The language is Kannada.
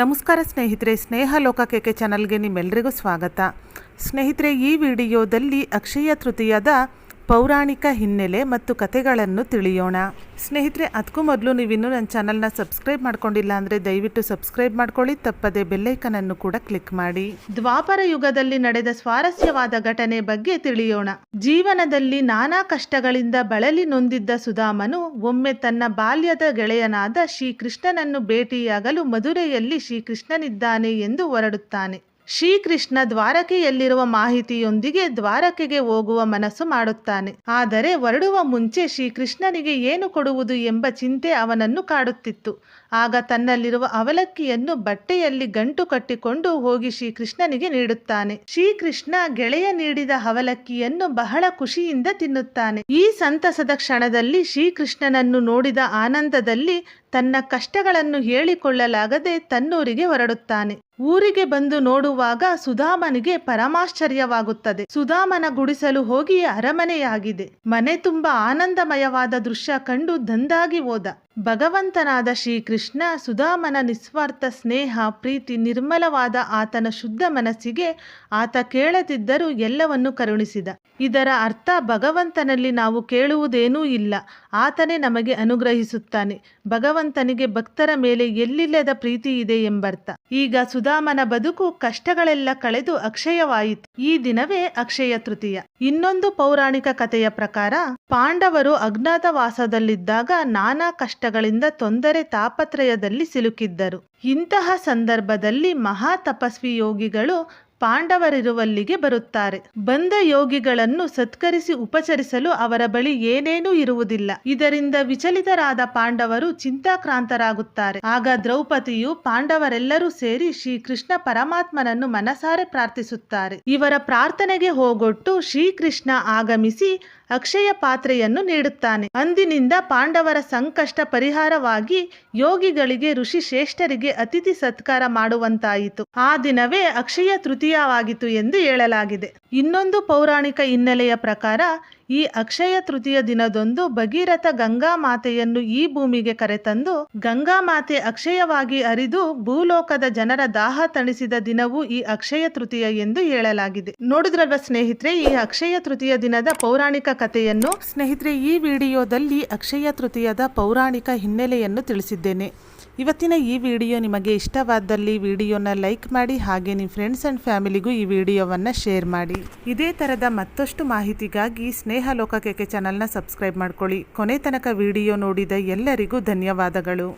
ನಮಸ್ಕಾರ ಸ್ನೇಹಿತರೆ ಸ್ನೇಹ ಲೋಕ ಕೆಕೆ ಚಾನಲ್ಗೆ ನಿಮ್ಮೆಲ್ಲರಿಗೂ ಸ್ವಾಗತ. ಸ್ನೇಹಿತರೆ ಈ ವಿಡಿಯೋದಲ್ಲಿ ಅಕ್ಷಯ ತೃತೀಯದ ಪೌರಾಣಿಕ ಹಿನ್ನೆಲೆ ಮತ್ತು ಕಥೆಗಳನ್ನು ತಿಳಿಯೋಣ. ಸ್ನೇಹಿತರೆ, ಅದಕ್ಕೂ ಮೊದಲು ನೀವಿನ್ನೂ ನನ್ನ ಚಾನಲ್ನ ಸಬ್ಸ್ಕ್ರೈಬ್ ಮಾಡ್ಕೊಂಡಿಲ್ಲ ಅಂದರೆ ದಯವಿಟ್ಟು ಸಬ್ಸ್ಕ್ರೈಬ್ ಮಾಡ್ಕೊಳ್ಳಿ, ತಪ್ಪದೆ ಬೆಲ್ಲೈಕನನ್ನು ಕೂಡ ಕ್ಲಿಕ್ ಮಾಡಿ. ದ್ವಾಪರ ಯುಗದಲ್ಲಿ ನಡೆದ ಸ್ವಾರಸ್ಯವಾದ ಘಟನೆ ಬಗ್ಗೆ ತಿಳಿಯೋಣ. ಜೀವನದಲ್ಲಿ ನಾನಾ ಕಷ್ಟಗಳಿಂದ ಬಳಲಿ ನೊಂದಿದ್ದ ಸುಧಾಮನು, ಒಮ್ಮೆ ತನ್ನ ಬಾಲ್ಯದ ಗೆಳೆಯನಾದ ಶ್ರೀಕೃಷ್ಣನನ್ನು ಭೇಟಿಯಾಗಲು ಮಧುರೆಯಲ್ಲಿ ಶ್ರೀಕೃಷ್ಣನಿದ್ದಾನೆ ಎಂದು ಹೊರಡುತ್ತಾನೆ. ಶ್ರೀಕೃಷ್ಣ ದ್ವಾರಕೆಯಲ್ಲಿರುವ ಮಾಹಿತಿಯೊಂದಿಗೆ ದ್ವಾರಕೆಗೆ ಹೋಗುವ ಮನಸ್ಸು ಮಾಡುತ್ತಾನೆ. ಆದರೆ ಹೊರಡುವ ಮುಂಚೆ ಶ್ರೀಕೃಷ್ಣನಿಗೆ ಏನು ಕೊಡುವುದು ಎಂಬ ಚಿಂತೆ ಅವನನ್ನು ಕಾಡುತ್ತಿತ್ತು. ಆಗ ತನ್ನಲ್ಲಿರುವ ಅವಲಕ್ಕಿಯನ್ನು ಬಟ್ಟೆಯಲ್ಲಿ ಗಂಟು ಕಟ್ಟಿಕೊಂಡು ಹೋಗಿ ಶ್ರೀಕೃಷ್ಣನಿಗೆ ನೀಡುತ್ತಾನೆ. ಶ್ರೀಕೃಷ್ಣ ಗೆಳೆಯ ನೀಡಿದ ಅವಲಕ್ಕಿಯನ್ನು ಬಹಳ ಖುಷಿಯಿಂದ ತಿನ್ನುತ್ತಾನೆ. ಈ ಸಂತಸದ ಕ್ಷಣದಲ್ಲಿ ಶ್ರೀಕೃಷ್ಣನನ್ನು ನೋಡಿದ ಆನಂದದಲ್ಲಿ ತನ್ನ ಕಷ್ಟಗಳನ್ನು ಹೇಳಿಕೊಳ್ಳಲಾಗದೆ ತನ್ನೂರಿಗೆ ಹೊರಡುತ್ತಾನೆ. ಊರಿಗೆ ಬಂದು ನೋಡುವಾಗ ಸುಧಾಮನಿಗೆ ಪರಮಾಶ್ಚರ್ಯವಾಗುತ್ತದೆ. ಸುಧಾಮನ ಗುಡಿಸಲು ಹೋಗಿ ಅರಮನೆಯಾಗಿದೆ. ಮನೆ ತುಂಬಾ ಆನಂದಮಯವಾದ ದೃಶ್ಯ ಕಂಡು ದಂದಾಗಿ ಹೋದ. ಭಗವಂತನಾದ ಶ್ರೀಕೃಷ್ಣ ಸುಧಾಮನ ನಿಸ್ವಾರ್ಥ ಸ್ನೇಹ, ಪ್ರೀತಿ, ನಿರ್ಮಲವಾದ ಆತನ ಶುದ್ಧ ಮನಸ್ಸಿಗೆ ಆತ ಕೇಳದಿದ್ದರೂ ಎಲ್ಲವನ್ನು ಕರುಣಿಸಿದ. ಇದರ ಅರ್ಥ ಭಗವಂತನಲ್ಲಿ ನಾವು ಕೇಳುವುದೇನೂ ಇಲ್ಲ. ಆತನೇ ನಮಗೆ ಅನುಗ್ರಹಿಸುತ್ತಾನೆ. ಭಗವಂತನಿಗೆ ಭಕ್ತರ ಮೇಲೆ ಎಲ್ಲಿಲ್ಲದ ಪ್ರೀತಿ ಇದೆ ಎಂಬರ್ಥ. ಈಗ ಸುಧಾಮನ ಬದುಕು ಕಷ್ಟಗಳೆಲ್ಲ ಕಳೆದು ಅಕ್ಷಯವಾಯಿತು. ಈ ದಿನವೇ ಅಕ್ಷಯ ತೃತೀಯ. ಇನ್ನೊಂದು ಪೌರಾಣಿಕ ಕಥೆಯ ಪ್ರಕಾರ, ಪಾಂಡವರು ಅಜ್ಞಾತವಾಸದಲ್ಲಿದ್ದಾಗ ನಾನಾ ಕಷ್ಟಗಳಿಂದ ತೊಂದರೆ ತಾಪತ್ರಯದಲ್ಲಿ ಸಿಲುಕಿದ್ದರು. ಇಂತಹ ಸಂದರ್ಭದಲ್ಲಿ ಮಹಾ ತಪಸ್ವಿ ಯೋಗಿಗಳು ಪಾಂಡವರಿರುವಲ್ಲಿಗೆ ಬರುತ್ತಾರೆ. ಬಂದ ಯೋಗಿಗಳನ್ನು ಸತ್ಕರಿಸಿ ಉಪಚರಿಸಲು ಅವರ ಬಳಿ ಏನೇನೂ ಇರುವುದಿಲ್ಲ. ಇದರಿಂದ ವಿಚಲಿತರಾದ ಪಾಂಡವರು ಚಿಂತಾಕ್ರಾಂತರಾಗುತ್ತಾರೆ. ಆಗ ದ್ರೌಪದಿಯು ಪಾಂಡವರೆಲ್ಲರೂ ಸೇರಿ ಶ್ರೀಕೃಷ್ಣ ಪರಮಾತ್ಮನನ್ನು ಮನಸಾರೆ ಪ್ರಾರ್ಥಿಸುತ್ತಾರೆ. ಇವರ ಪ್ರಾರ್ಥನೆಗೆ ಹೋಗೊಟ್ಟು ಶ್ರೀಕೃಷ್ಣ ಆಗಮಿಸಿ ಅಕ್ಷಯ ಪಾತ್ರೆಯನ್ನು ನೀಡುತ್ತಾನೆ. ಅಂದಿನಿಂದ ಪಾಂಡವರ ಸಂಕಷ್ಟ ಪರಿಹಾರವಾಗಿ ಯೋಗಿಗಳಿಗೆ ಋಷಿ ಶ್ರೇಷ್ಠರಿಗೆ ಅತಿಥಿ ಸತ್ಕಾರ ಮಾಡುವಂತಾಯಿತು. ಆ ದಿನವೇ ಅಕ್ಷಯ ತೃತೀಯವಾಗಿತ್ತು ಎಂದು ಹೇಳಲಾಗಿದೆ. ಇನ್ನೊಂದು ಪೌರಾಣಿಕ ಹಿನ್ನೆಲೆಯ ಪ್ರಕಾರ, ಈ ಅಕ್ಷಯ ತೃತೀಯ ದಿನದಂದು ಭಗೀರಥ ಗಂಗಾ ಮಾತೆಯನ್ನು ಈ ಭೂಮಿಗೆ ಕರೆತಂದು, ಗಂಗಾ ಮಾತೆ ಅಕ್ಷಯವಾಗಿ ಅರಿದು ಭೂಲೋಕದ ಜನರ ದಾಹ ತಣಿಸಿದ ದಿನವೂ ಈ ಅಕ್ಷಯ ತೃತೀಯ ಎಂದು ಹೇಳಲಾಗಿದೆ. ನೋಡಿದ್ರಲ್ವ ಸ್ನೇಹಿತರೆ, ಈ ಅಕ್ಷಯ ತೃತೀಯ ದಿನದ ಪೌರಾಣಿಕ ಕಥೆಯನ್ನು? ಸ್ನೇಹಿತರೆ, ಈ ವಿಡಿಯೋದಲ್ಲಿ ಅಕ್ಷಯ ತೃತೀಯದ ಪೌರಾಣಿಕ ಹಿನ್ನೆಲೆಯನ್ನು ತಿಳಿಸಿದ್ದೇನೆ. ಇವತ್ತಿನ ಈ ವಿಡಿಯೋ ನಿಮಗೆ ಇಷ್ಟವಾದಲ್ಲಿ ವಿಡಿಯೋನ ಲೈಕ್ ಮಾಡಿ ಹಾಗೆ ನಿಮ್ಮ ಫ್ರೆಂಡ್ಸ್ ಆ್ಯಂಡ್ ಫ್ಯಾಮಿಲಿಗೂ ಈ ವಿಡಿಯೋವನ್ನು ಶೇರ್ ಮಾಡಿ. ಇದೇ ಥರದ ಮತ್ತಷ್ಟು ಮಾಹಿತಿಗಾಗಿ ಸ್ನೇಹ ಲೋಕಕ್ಕೆ ಚಾನಲ್ನ ಸಬ್ಸ್ಕ್ರೈಬ್ ಮಾಡ್ಕೊಳ್ಳಿ. ಕೊನೆ ತನಕ ವಿಡಿಯೋ ನೋಡಿದ ಎಲ್ಲರಿಗೂ ಧನ್ಯವಾದಗಳು.